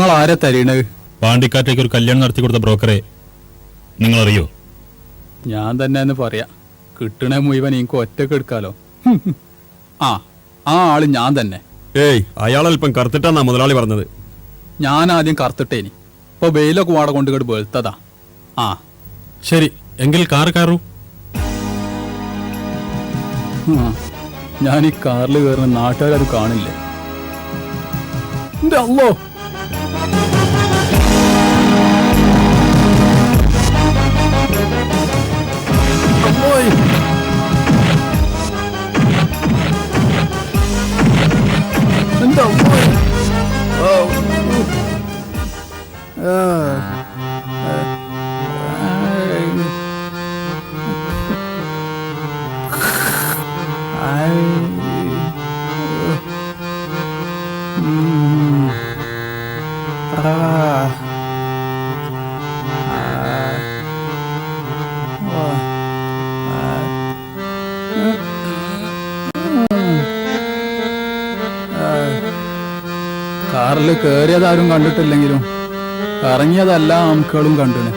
നിങ്ങൾ ആരെ തരീണത് പാണ്ടിക്കാട്ടേക്ക് ഒരു കല്യാണം നടത്തി കൊടുത്ത ബ്രോക്കറെ നിങ്ങൾ അറിയോ ഞാൻ തന്നെ എന്ന് പറയാ കിട്ടണ മുഴുവൻ എനിക്ക് ഒറ്റയ്ക്ക് എടുക്കാലോ. ആ ആ ആൾ ഞാൻ തന്നെ. ഏയ് അയാളല്പം കറുത്തിട്ടാന്നാ മുതലാളി പറഞ്ഞത്. ഞാൻ ആദ്യം കറുത്തിട്ടേനി. ഇപ്പൊ വെയിലൊക്കെ വാട കൊണ്ടുകൊണ്ട് വെളുത്തതാ. ആ. ശരി എങ്കിൽ കാർ കാറു ആ. ഞാൻ ഈ കാറിൽ കയറുന്ന നാട്ടുകാരത് കാണില്ലേ? എന്റെ അല്ലോ എന്റെ അമ്മോ കാറിൽ കയറിയതാരും കണ്ടിട്ടില്ലെങ്കിലും ഇറങ്ങിയതെല്ലാം ആംക്കളും കണ്ടിന്.